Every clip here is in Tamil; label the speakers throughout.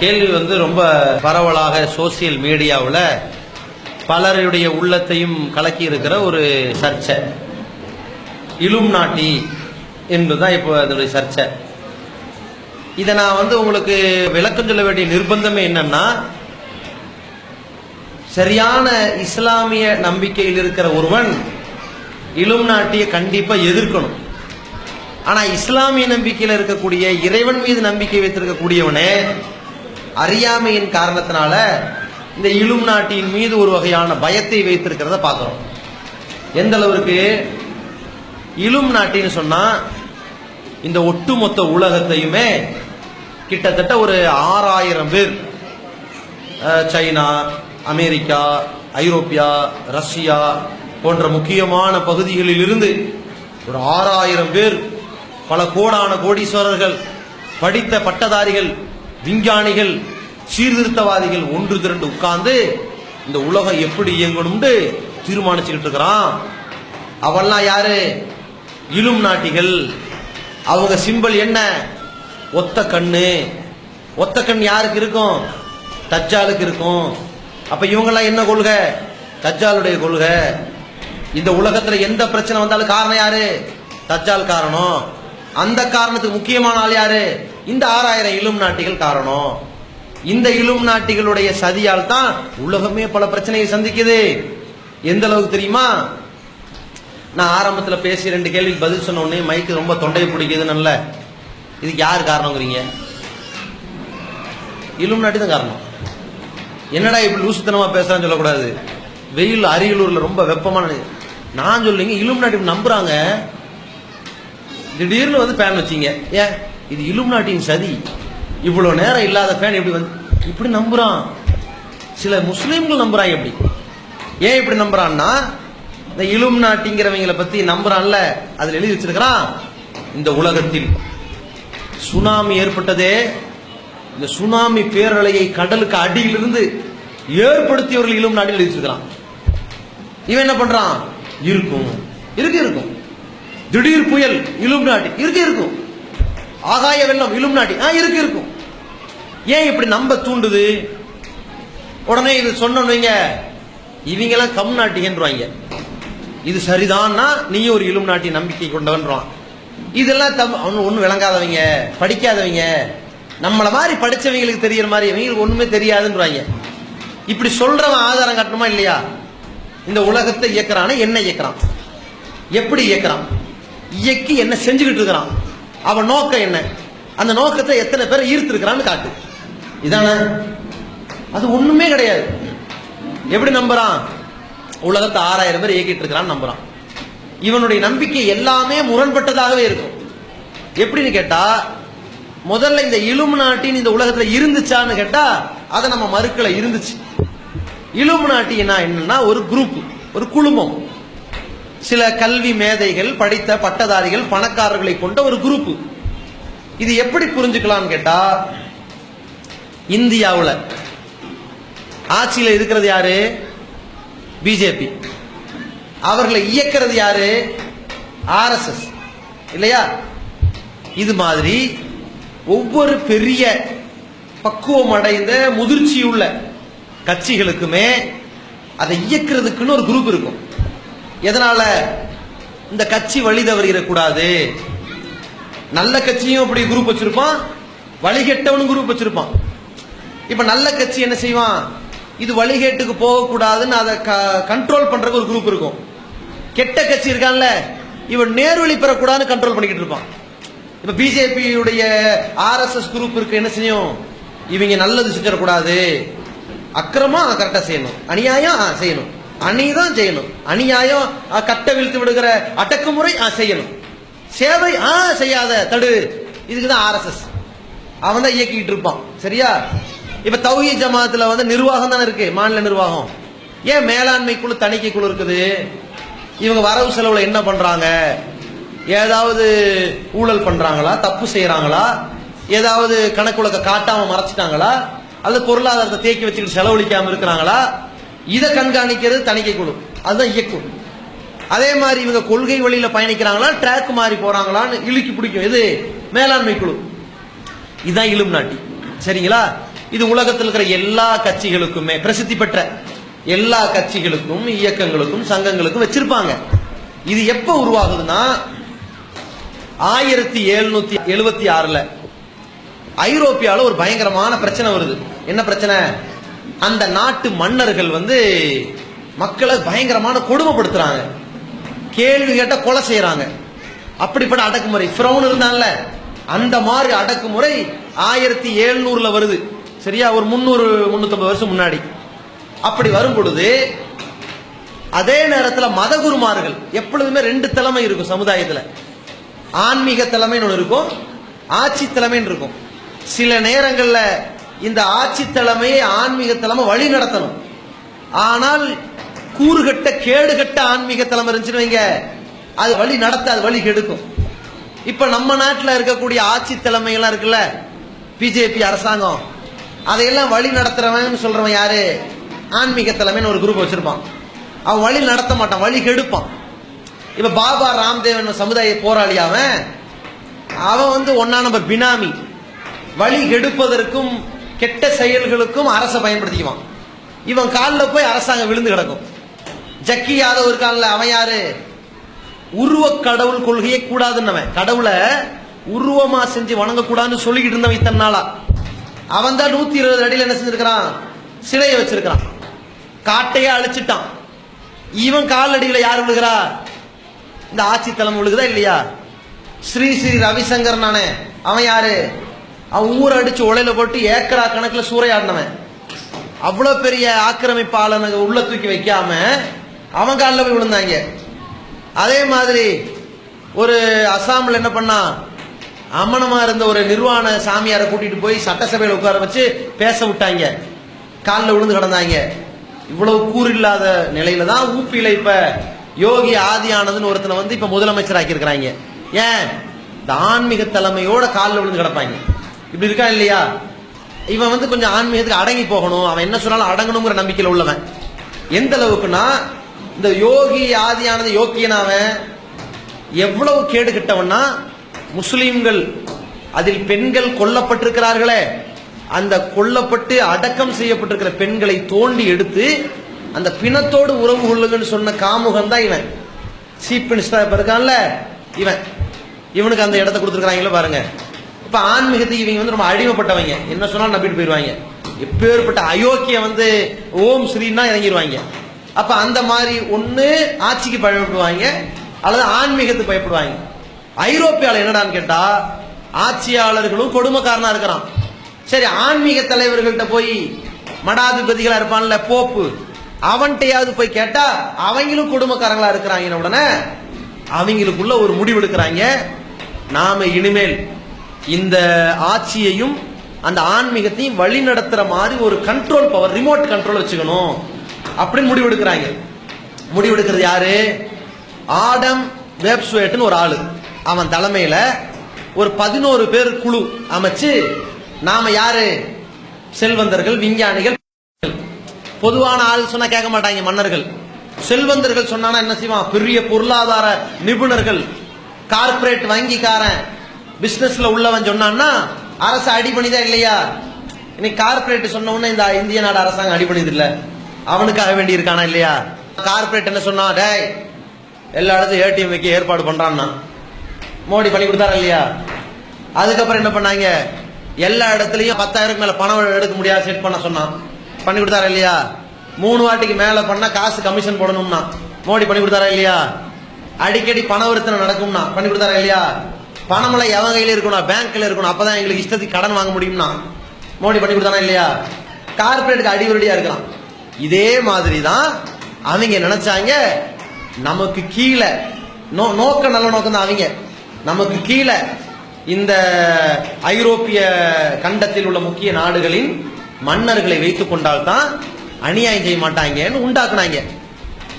Speaker 1: கேள்வி வந்து ரொம்ப பரவலாக சோசியல் மீடியாவில் பலருடைய உள்ளத்தையும் கலக்கி இருக்கிற ஒரு சர்ச்சை. இலும் நாட்டி என்பதுதான் இப்போ அதனுடைய சர்ச்சை. இதை நான் வந்து உங்களுக்கு விளக்கம் சொல்ல வேண்டிய நிர்பந்தமே என்னன்னா சரியான இஸ்லாமிய நம்பிக்கையில் இருக்கிற ஒருவன் இலும் நாட்டியை கண்டிப்பாக எதிர்க்கணும். ஆனா இஸ்லாமிய நம்பிக்கையில் இருக்கக்கூடிய இறைவன் மீது நம்பிக்கை வைத்திருக்கக்கூடியவனே அறியாமையின் காரணத்தினால இந்த இலும் நாட்டின் மீது ஒரு வகையான பயத்தை வைத்திருக்கிறத பார்க்கிறோம். எந்த அளவுக்கு? இழும் நாட்டின்னு சொன்னா இந்த ஒட்டுமொத்த உலகத்தையுமே கிட்டத்தட்ட ஒரு ஆறாயிரம் பேர். சைனா அமெரிக்கா ஐரோப்பியா ரஷ்யா போன்ற முக்கியமான பகுதிகளில் இருந்து ஒரு ஆறாயிரம் பேர் பல கோடான கோடீஸ்வரர்கள் படித்த பட்டதாரிகள் விஞ்ஞானிகள் சீர்திருத்தவாதிகள் ஒன்று திரண்டு உட்கார்ந்து இந்த உலகம் எப்படி இயங்கணும்னு தீர்மானிச்சுக்கிட்டு இருக்கிறான். அவெல்லாம் யாரு? இலும் நாட்டிகள். அவங்க சிம்பல் என்ன? ஒத்த கண்ணு. ஒத்த கண் யாருக்கு இருக்கும்? தச்சாலுக்கு இருக்கும். அப்ப இவங்கெல்லாம் என்ன கொள்கை? தச்சாலுடைய கொள்கை. இந்த உலகத்துல எந்த பிரச்சனை வந்தாலும் காரணம் யாரு? தச்சால் காரணம். அந்த காரணத்துக்கு முக்கியமான ஆள் யாரு? இந்த ஆறாயிரம் இலும் நாட்டிகள் காரணம். இந்த இலும் நாட்டிகளுடைய சதியால் தான் உலகமே பல பிரச்சனையை சந்திக்குது. எந்த அளவுக்கு தெரியுமா? நான் ஆரம்பத்துல பேசி ரெண்டு கேள்விக்கு பதில் சொன்ன உடனே மைக்கு ரொம்ப தொண்டையை பிடிக்குதுன்னு இதுக்கு யார் காரணங்கிறீங்க? இலும் நாட்டி தான் காரணம். என்னடா இப்படி லூசுத்தனமா பேசுறான்னு சொல்லக்கூடாது. வெயில் அரியலூர்ல ரொம்ப வெப்பமான நான் சொல்லுங்க இலும் நாட்டி நம்புறாங்க. திடீர்னு வந்து ஃபேன் வச்சீங்க. ஏன்? இது இலும் நாட்டின் சதி. இவ்வளோ நேரம் இல்லாத ஃபேன் எப்படி வந்து இப்படி நம்புறான். சில முஸ்லீம்கள் நம்புறாங்க எப்படி? ஏன் இப்படி நம்புறான்னா இந்த இலும் நாட்டிங்கிறவங்களை பத்தி நம்புறான்ல அதுல எழுதி வச்சிருக்கிறான். இந்த உலகத்தில் சுனாமி ஏற்பட்டதே இந்த சுனாமி பேரலையை கடலுக்கு அடியிலிருந்து ஏற்படுத்தியவர்கள் இலும் நாட்டில் எழுதி வச்சிருக்கிறான். இவன் என்ன பண்றான்? இருக்கும். இருக்கு இருக்கும். திடீர் புயல் இலும் நாட்டி இருக்கு இருக்கும். ஆகாய வெள்ளம் இலும் நாட்டி ஆ இருக்கு இருக்கும். ஏன் இப்படி நம்ப தூண்டுது? உடனே இது சொன்னீங்க இவங்கெல்லாம் கம் நாட்டிகன்றாங்க இது சரிதான்னா நீயும் ஒரு இலும் நாட்டி நம்பிக்கை கொண்டவன்றான். இதெல்லாம் தம் ஒன்றும் விளங்காதவங்க படிக்காதவங்க. நம்மள மாதிரி படிச்சவங்களுக்கு தெரியற மாதிரி இவங்களுக்கு ஒண்ணுமே தெரியாதுன்றாங்க. இப்படி சொல்றவன் ஆதாரம் காட்டணுமா இல்லையா? இந்த உலகத்தை இயக்குறான்னா என்ன இயக்குறான். எப்படி இயக்குறான்? இயக்கி என்ன செஞ்சுக்கிட்டு இருக்கிறான். அவன் நோக்கம் என்ன? அந்த நோக்கத்தை எத்தனை பேர் ஈர்த்திருக்கிறான்னு காட்டு. இதானே? அது ஒண்ணுமே கிடையாது. எப்படி நம்புறான்? உலகத்தை ஆறாயிரம் பேர் இயக்கிட்டு இருக்கிறான்னு நம்புறான். இவனுடைய நம்பிக்கை எல்லாமே முரண்பட்டதாகவே இருக்கும். எப்படின்னு கேட்டா முதல்ல இந்த இலும் நாட்டின் இந்த உலகத்துல இருந்துச்சான்னு கேட்டா அதை நம்ம மறுக்கல இருந்துச்சு. இலும் நாட்டினா என்னன்னா ஒரு குரூப் ஒரு குழுமம். சில கல்வி மேதைகள் படித்த பட்டதாரிகள் பணக்காரர்களை கொண்ட ஒரு குரூப் இது எப்படி புரிஞ்சுக்கலாம்னு கேட்டா இந்தியாவில். ஆட்சியில் இருக்கிறது யாரு? பிஜேபி அவர்களை இயக்கிறது யாரு? ஆர்எஸ்எஸ் இல்லையா? இது மாதிரி ஒவ்வொரு பெரிய பக்குவம் அடைந்த முதிர்ச்சியுள்ள கட்சிகளுக்குமே அதை இயக்கிறதுக்குன்னு ஒரு குரூப் இருக்கும். எதனால? இந்த கட்சி வழி தவறிடக்கூடாது. நல்ல கட்சியும் அப்படி குரூப் வச்சிருப்பான். வழிகெட்டவனும் குரூப் வச்சிருப்பான். இப்ப நல்ல கட்சி என்ன செய்வான்? இது வழிகேட்டுக்கு போகக்கூடாதுன்னு அதை கண்ட்ரோல் பண்றதுக்கு ஒரு குரூப் இருக்கும். கெட்ட கட்சி இருக்கான்ல இவன் நேர்வழி பெறக்கூடாதுன்னு கண்ட்ரோல் பண்ணிக்கிட்டு இருப்பான். இப்ப பிஜேபியுடைய ஆர்எஸ்எஸ் குரூப் இருக்கு என்ன செய்யும்? இவங்க நல்லது செஞ்சிடக்கூடாது. அக்கிரமா கரெக்டா செய்யணும். அநியாயம் செய்யணும். செய்யணும் தான் செய்யணும். அநியாயம் கட்டை வீழ்த்து விடுகிற அடக்குமுறை செய்யணும். சேவை ஆ செய்யாத தடு. இதுக்குதான் ஆர்எஸ்எஸ் அவன் தான் இயக்கிட்டு இருப்பான். சரியா? இப்ப தௌஹி ஜமாத்துல வந்து நிர்வாகம் தானே இருக்கு. மாநில நிர்வாகம். ஏன் மேலாண்மை குழு தணிக்கை குழு இருக்குது? இவங்க வரவு செலவுல என்ன பண்றாங்க? ஏதாவது ஊழல் பண்றாங்களா? தப்பு செய்யறாங்களா? ஏதாவது கணக்குலக்க காட்டாம மறைச்சிட்டாங்களா? அல்லது பொருளாதாரத்தை தேக்கி வச்சுக்கிட்டு செலவழிக்காம இருக்கிறாங்களா? இதை கண்காணிக்கிறது தணிக்கை குழு. அதுதான் இயக்குழு அதே மாதிரி இவங்க கொள்கை வழியில பயணிக்கிறாங்களா ட்ராக் மாறி போறாங்களான்னு இழுக்கி பிடிக்கும். இது மேலாண்மை குழு. இதுதான் இலும் நாட்டி. சரிங்களா? இது உலகத்தில் இருக்கிற எல்லா கட்சிகளுக்குமே பிரசித்தி பெற்ற எல்லா கட்சிகளுக்கும் இயக்கங்களுக்கும் சங்கங்களுக்கும் வச்சிருப்பாங்க. இது எப்ப உருவாகுதுன்னா ஆயிரத்தி எழுநூத்தி எழுபத்தி ஆறுல ஐரோப்பியால ஒரு பயங்கரமான பிரச்சனை வருது. என்ன பிரச்சனை? அந்த நாட்டு மன்னர்கள் வந்து மக்களை பயங்கரமான கொடுமைப்படுத்துறாங்க. கேள்வி கேட்ட கொலை செய்யறாங்க அப்படிப்பட்ட அடக்குமுறை. ஃப்ரௌன் இருந்தான்ல. அந்த மாதிரி அடக்குமுறை ஆயிரத்தி எழுநூறுல வருது. சரியா? ஒரு முந்நூறு முன்னூத்தம்பது வருஷம் முன்னாடி. அப்படி வரும் பொழுது அதே நேரத்தில் மதகுருமார்கள் எப்பொழுதுமே ரெண்டு தலைமை இருக்கும் சமுதாயத்தில். ஆன்மீக தலைமைன்னு ஒன்று இருக்கும் ஆட்சி தலைமைன்னு இருக்கும். சில நேரங்களில் இந்த ஆட்சி தலைமையை ஆன்மீக தலைமை வழி நடத்தணும். ஆனால் கூறுகட்ட கேடுகட்ட ஆன்மீக தலைமை இருந்துச்சுன்னு வைங்க. அது வழி நடத்த அது வழி கெடுக்கும். இப்ப நம்ம நாட்டில் இருக்கக்கூடிய ஆட்சி தலைமையெல்லாம் இருக்குல்ல? பிஜேபி அரசாங்கம். அதையெல்லாம் வழி நடத்துறவன் சொல்றவன் யாரு? ஆன்மீக தலைமைன்னு ஒரு குரூப் வச்சிருப்பான். அவன் வழி நடத்த மாட்டான் வழி கெடுப்பான். இப்ப பாபா ராம்தேவன் சமுதாய போராளி அவன் அவன் வந்து ஒன்னா நம்பர் பினாமி. வழி கெடுப்பதற்கும் கெட்ட செயல்களுக்கும் அரசை பயன்படுத்திக்குவான் இவன் காலில் போய் அரசாங்கம் விழுந்து கிடக்கும். ஜக்கி யாதவ் காலில் அவன் யாரு? உருவ கடவுள் கொள்கையே கூடாதுன்னவன். கடவுளை உருவமா செஞ்சு வணங்கக்கூடாதுன்னு சொல்லிக்கிட்டு இருந்தவன் இத்தனை நாளா. அவன் தான் நூத்தி இருபது அடியில் என்ன செஞ்சிருக்கிறான்? சிலையை வச்சிருக்கிறான். காட்டையே அழிச்சிட்டான். இவன் காலடியில் யார் விழுகிறா? இந்த ஆட்சி தலைமை விழுகுதா இல்லையா? ஸ்ரீ ஸ்ரீ ரவிசங்கர் நானே. அவன் யாரு? அவன் ஊரை அடிச்சு உலையில போட்டு ஏக்கரா கணக்குல சூறையாடினவன். அவ்வளோ பெரிய ஆக்கிரமிப்பாளனை உள்ள தூக்கி வைக்காம அவன் காலில் போய் விழுந்தாங்க. அதே மாதிரி ஒரு அசாமில் என்ன பண்ணா அமனமா இருந்த ஒரு நிர்வாண சாமியாரை கூட்டிட்டு போய் சட்டசபையில் உட்கார வச்சு பேச விட்டாங்க. காலில் விழுந்து கிடந்தாங்க. இவ்வளவு கூறு இல்லாத நிலையில தான் ஊப்பியில இப்ப யோகி ஆதியானதுன்னு ஒருத்தனை வந்து இப்ப முதலமைச்சர் ஆக்கியிருக்கிறாங்க ஏன்? இந்த ஆன்மீக தலைமையோட காலில் விழுந்து கிடப்பாங்க. இப்படி இருக்கான் இல்லையா? இவன் வந்து கொஞ்சம் ஆன்மீகத்துக்கு அடங்கி போகணும். அவன் என்ன சொன்னாலும் அடங்கணுங்கிற நம்பிக்கையில் உள்ளவன். எந்த அளவுக்குன்னா இந்த யோகி ஆதியானது யோக்கியனாவன் எவ்வளவு கேடு கிட்டவன்னா அதில் பெண்கள் கொல்லப்பட்டிருக்கிறார்களே. அந்த கொல்லப்பட்டு அடக்கம் செய்யப்பட்டிருக்கிற பெண்களை தோண்டி எடுத்து அந்த பிணத்தோடு உறவு கொள்ளுங்கன்னு சொன்ன காமுகன் தான் இவன். சீப் மினிஸ்டர் இருக்கான்ல? இவன். இவனுக்கு அந்த இடத்த கொடுத்துருக்காங்களோ பாருங்க. இப்ப ஆன்மீகத்துக்கு இவங்க வந்து ரொம்ப அடிமைப்பட்டவங்க. என்ன சொன்னாலும் நம்பிட்டு போயிடுவாங்க எப்பேற்பட்ட அயோக்கிய வந்து ஓம் ஸ்ரீன்னா இறங்கிடுவாங்க அப்ப அந்த மாதிரி ஒண்ணு ஆட்சிக்கு பயப்படுவாங்க அல்லது ஆன்மீகத்துக்கு பயப்படுவாங்க. ஐரோப்பியால என்னடான்னு கேட்டா ஆட்சியாளர்களும் கொடுமைக்காரனா இருக்கிறான். சரி ஆன்மீக தலைவர்கள்ட்ட போய் மடாதிபதிகளா இருப்பான்ல போப்பு. அவன்கிட்டயாவது போய் கேட்டா அவங்களும் குடும்பக்காரங்களா இருக்கிறாங்க. உடனே அவங்களுக்குள்ள ஒரு முடிவு எடுக்கிறாங்க நாம இனிமேல் இந்த ஆட்சியையும் அந்த ஆன்மீகத்தையும் வழி நடத்துற மாதிரி ஒரு கண்ட்ரோல் பவர் ரிமோட் கண்ட்ரோல் வச்சுக்கணும் அப்படின்னு முடிவெடுக்கிறாங்க. முடிவெடுக்கிறது யாரு? ஆடம் வேப்ஸ்வேட்னு ஒரு ஆளு. அவன் தலைமையில ஒரு பதினோரு பேர் குழு அமைச்சு நாம யாரு? செல்வந்தர்கள் விஞ்ஞானிகள். பொதுவான ஆள் சொன்னா கேட்க மாட்டாங்க மன்னர்கள். செல்வந்தர்கள் சொன்னா என்ன செய்வான்? பெரிய பொருளாதார நிபுணர்கள். கார்ப்பரேட் வங்கிக்காரன். பிசினஸ்ல உள்ளவன் சொன்னான்னா அரசு அடிபணிதா இல்லையா? இன்னைக்கு கார்பரேட் சொன்ன உடனே இந்த இந்திய நாடு அரசாங்கம் அடி பண்ணிது இல்ல அவனுக்காக வேண்டி இருக்கானா இல்லையா? கார்ப்பரேட் என்ன சொன்னா டேய் எல்லா இடத்தையும் ஏடிஎம் வைக்க ஏற்பாடு பண்றான்னா. மோடி பண்ணி கொடுத்தாரா இல்லையா? அதுக்கப்புறம் என்ன பண்ணாங்க? எல்லா இடத்துலயும் பத்தாயிரம் மேல பணம் எடுக்க முடியாது செட் பண்ண சொன்னான். பண்ணி கொடுத்தாரா இல்லையா? மூணு வாட்டிக்கு மேல பண்ணா காசு கமிஷன் போடணும்னா. மோடி பண்ணி கொடுத்தாரா இல்லையா? அடிக்கடி பணவர்த்தனை நடக்கும்னா. பண்ணி கொடுத்தாரா இல்லையா? பணமெல்லாம் எவன் கையில இருக்கணும்? பேங்க்ல இருக்கணும். அப்பதான் எங்களுக்கு இஷ்டத்துக்கு கடன் வாங்க முடியும்னா. மோடி பண்ணி கொடுத்தானா இல்லையா? கார்பரேட்டுக்கு அடிவரடியா இருக்கலாம். இதே மாதிரி தான் அவங்க நினைச்சாங்க. நமக்கு கீழே நோ நோக்க நல்ல நோக்கம் தான் அவங்க. நமக்கு கீழே இந்த ஐரோப்பிய கண்டத்தில் உள்ள முக்கிய நாடுகளின் மன்னர்களை வைத்துக் கொண்டால்தான் அநியாயம் செய்ய மாட்டாங்கன்னு உண்டாக்குனாங்க.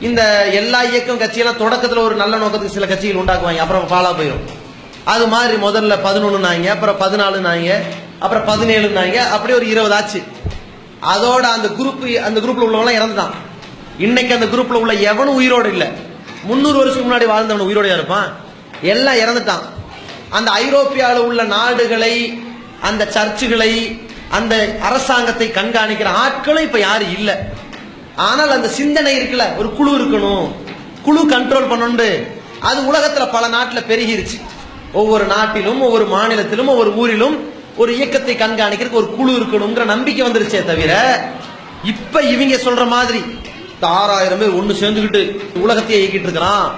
Speaker 1: இந்த எல்லா இயக்கம் கட்சியெல்லாம் தொடக்கத்தில் ஒரு நல்ல நோக்கத்துக்கு சில கட்சிகள் உண்டாக்குவாங்க. அப்புறம் பாலா போயிடும் அது மாதிரி முதல்ல பதினொன்று நாங்க அப்புறம் பதினாலு நாங்க அப்புறம் பதினேழு நாங்க அப்படியே ஒரு இருபது ஆச்சு. அதோட அந்த குரூப் அந்த குரூப்ல உள்ளவங்க இறந்துட்டான். இன்னைக்கு அந்த குரூப்ல உள்ள எவனும் உயிரோடு இல்ல. முன்னூறு வருஷம் முன்னாடி வாழ்ந்தவன் உயிரோடையா இருப்பான்? எல்லாம் இறந்துட்டான். அந்த ஐரோப்பியாவில் உள்ள நாடுகளை அந்த சர்ச்சுகளை அந்த அரசாங்கத்தை கண்காணிக்கிற ஆட்களும் இப்ப யாரும் இல்ல. ஆனால் அந்த சிந்தனை இருக்குல்ல ஒரு குழு இருக்கணும். குழு கண்ட்ரோல் பண்ணணுண்டு அது உலகத்துல பல நாட்டுல பெருகிருச்சு. ஒவ்வொரு நாட்டிலும் ஒவ்வொரு மாநிலத்திலும் ஒவ்வொரு ஊரிலும் ஒரு இயக்கத்தை கண்காணிக்கிறதுக்கு ஒரு குழு இருக்கணுங்கிற நம்பிக்கை வந்துருச்சே தவிர இப்ப இவங்க சொல்ற மாதிரி ஆறாயிரம் பேர் ஒண்ணு சேர்ந்துக்கிட்டு உலகத்தையே இயக்கிட்டு இருக்கிறான்.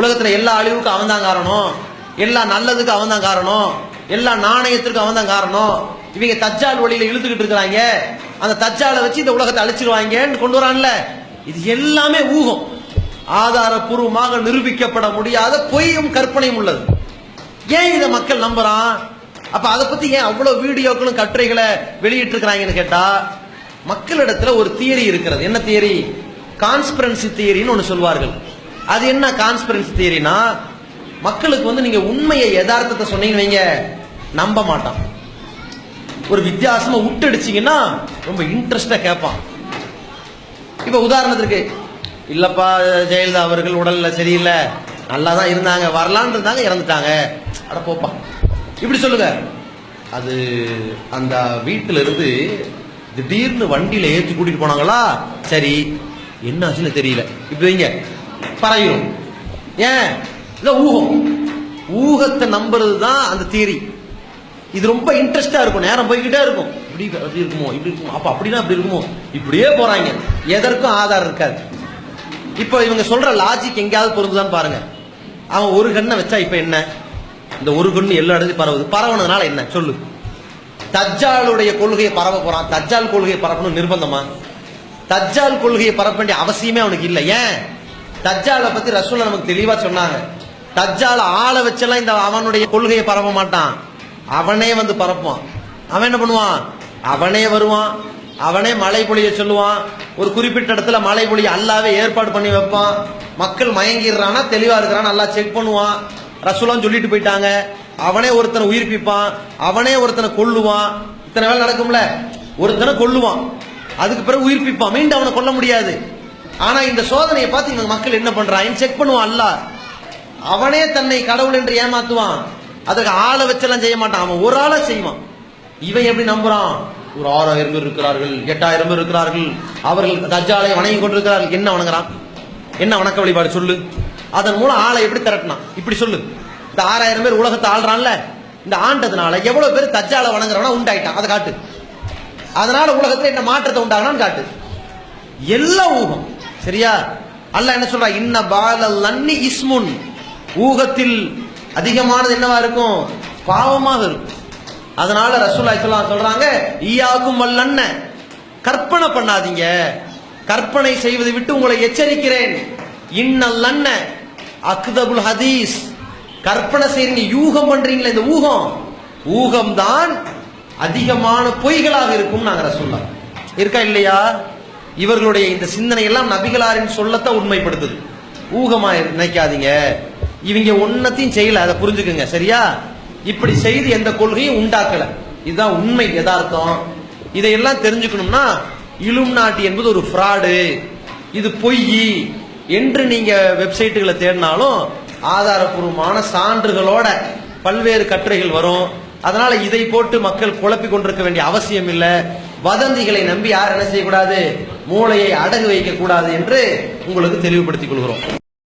Speaker 1: உலகத்துல எல்லா அழிவுக்கும் அவன் தான் காரணம். எல்லா நல்லதுக்கு அவன் தான் காரணம். எல்லா நாணயத்திற்கும் அவன் தான் காரணம். இவங்க தச்சால் வழியில இழுத்துக்கிட்டு இருக்கிறாங்க. அந்த தச்சாலை வச்சு இந்த உலகத்தை அழிச்சிருவாங்கன்னு கொண்டு வரான்ல. இது எல்லாமே ஊகம். ஆதாரபூர்வமாக நிரூபிக்கப்பட முடியாத பொய்யும் கற்பனையும் உள்ளது. ஏன் இதை மக்கள் நம்புறான்? அப்ப அதை பத்தி ஏன் அவ்வளவு வீடியோக்களும் கட்டுரைகளை வெளியிட்டு இருக்கிறாங்கன்னு கேட்டா மக்களிடத்துல ஒரு தியரி இருக்கிறது. என்ன தியரி கான்ஸ்பிரன்சி தியரின்னு ஒன்று சொல்வார்கள். அது என்ன கான்ஸ்பிரன்சி தியரினா மக்களுக்கு வந்து நீங்க உண்மையை யதார்த்தத்தை சொன்னீங்கன்னு வைங்க நம்ப மாட்டான். ஒரு வித்தியாசமா விட்டடிச்சீங்கன்னா ரொம்ப இன்ட்ரெஸ்டா கேட்பான். இப்ப உதாரணத்திற்கு இல்லப்பா ஜெயலலிதா அவர்கள் உடல்ல சரியில்லை நல்லா தான் இருந்தாங்க வரலான்னு இருந்தாங்க இறந்துட்டாங்க. அட போப்பா. இப்படி சொல்லுங்க. அது அந்த வீட்டுல இருந்து திடீர்னு வண்டியில ஏற்றி கூட்டிட்டு போனாங்களா? சரி. என்ன ஆச்சுன்னு தெரியல. இப்படி வைங்க. பரவிடும் ஏன்? இல்ல ஊகம். ஊகத்தை நம்புறது தான் அந்த தியரி இது ரொம்ப இன்ட்ரெஸ்டா இருக்கும். நேரம் போய்கிட்டே இருக்கும். இப்படி அப்படி இருக்குமோ? இப்படி இருக்குமோ? அப்ப அப்படின்னா அப்படி இருக்குமோ? இப்படியே போறாங்க. எதற்கும் ஆதாரம் இருக்காது. இப்போ இவங்க சொல்ற லாஜிக் எங்கேயாவது பொருந்துதான்னு பாருங்க. அவன் ஒரு கண்ணை வச்சா இப்ப என்ன? இந்த ஒரு கண்ணு எல்லா இடத்துலையும் பரவுது. பரவுனதுனால என்ன? சொல்லு. தஜ்ஜாலுடைய கொள்கையை பரவ போறான். தஜ்ஜால் கொள்கையை பரப்பணும் நிர்பந்தமா? தஜ்ஜால் கொள்கையை பரப்ப வேண்டிய அவசியமே அவனுக்கு இல்லை. ஏன்? தஜ்ஜாலை பத்தி ரசூல்லா நமக்கு தெளிவா சொன்னாங்க. தஜ்ஜால ஆளை வச்செல்லாம் இந்த அவனுடைய கொள்கையை பரப்ப மாட்டான். அவனே வந்து பரப்புவான். அவன் என்ன பண்ணுவான்? அவனே வருவான். அவனே மழை பொழிய சொல்லுவான். ஒரு குறிப்பிட்ட இடத்துல மழை பொழிய அல்லாவே ஏற்பாடு பண்ணி வைப்பான். மக்கள் மயங்கிடுறானா தெளிவா இருக்கிறான் நல்லா செக் பண்ணுவான். ரசூலாம் சொல்லிட்டு போயிட்டாங்க. அவனே ஒருத்தனை உயிர்ப்பிப்பான். அவனே ஒருத்தனை கொல்லுவான். இத்தனை வேலை நடக்கும்ல? ஒருத்தனை கொல்லுவான். அதுக்கு பிறகு உயிர்ப்பிப்பான். மீண்டும் அவனை கொல்ல முடியாது. ஆனா இந்த சோதனையை பார்த்து இவங்க மக்கள் என்ன பண்றான் செக் பண்ணுவான் அல்ல அவனே தன்னை கடவுள் என்று ஏமாத்துவான். அதுக்கு ஆளை வச்செல்லாம் செய்ய மாட்டான். அவன் ஒரு ஆளை செய்வான். இவன் எப்படி நம்புறான்? ஒரு ஆறாயிரம் பேர் இருக்கிறார்கள் எட்டாயிரம் பேர் இருக்கிறார்கள். அவர்கள் தஜாலை வணங்கி கொண்டிருக்கிறார்கள். என்ன வணங்குறான்? என்ன வணக்க வழிபாடு சொல்லு? அதன் மூலம் ஆளை எப்படி திரட்டினான்? இப்படி சொல்லு. இந்த ஆறாயிரம் பேர் உலகத்தை ஆள்றான்ல இந்த ஆண்டதுனால எவ்வளவு பேர் தஜ்ஜால வணங்குறவனா உண்டாயிட்டான்? அதை காட்டு. அதனால உலகத்துல என்ன மாற்றத்தை உண்டாகணும்னு காட்டு. எல்லாம் ஊகம். சரியா? அல்ல என்ன சொல்றா இன்ன பாலல் நன்னி இஸ்முன். ஊகத்தில் அதிகமானது என்னவா இருக்கும்? பாவமாக இருக்கும். அதனால ரசூல்லா இஸ்லாம் சொல்றாங்க ஈயாக்கும் வல்லன்ன கற்பனை பண்ணாதீங்க. கற்பனை செய்வதை விட்டு உங்களை எச்சரிக்கிறேன். இன்னல் அன்ன அக்தபுல் ஹதீஸ். கற்பனை செய்றீங்க யூகம் பண்றீங்களே இந்த ஊகம். ஊகம் தான் அதிகமான பொய்களாக இருக்கும் நாங்க ரசூல்லா. இருக்கா இல்லையா? இவர்களுடைய இந்த சிந்தனை எல்லாம் நபிகளாரின் சொல்லத்தான் உண்மைப்படுத்துது. ஊகமா நினைக்காதீங்க. இவங்க ஒன்னத்தையும் செய்யல அதை புரிஞ்சுக்குங்க சரியா? இப்படி செய்து எந்த கொள்கையும் உண்டாக்கல. இதுதான் உண்மை யதார்த்தம். இதையெல்லாம் தெரிஞ்சுக்கணும்னா இலும் நாட்டி என்பது ஒரு ஃப்ராடு இது பொய். என்று நீங்க வெப்சைட்டுகளை தேடினாலும் ஆதாரப்பூர்வமான சான்றுகளோட பல்வேறு கட்டுரைகள் வரும். அதனால இதை போட்டு மக்கள் குழப்பி கொண்டிருக்க வேண்டிய அவசியம் இல்லை. வதந்திகளை நம்பி யார் என்ன செய்யக்கூடாது? மூளையை அடகு வைக்க கூடாது என்று உங்களுக்கு தெளிவுபடுத்திக் கொள்கிறோம்.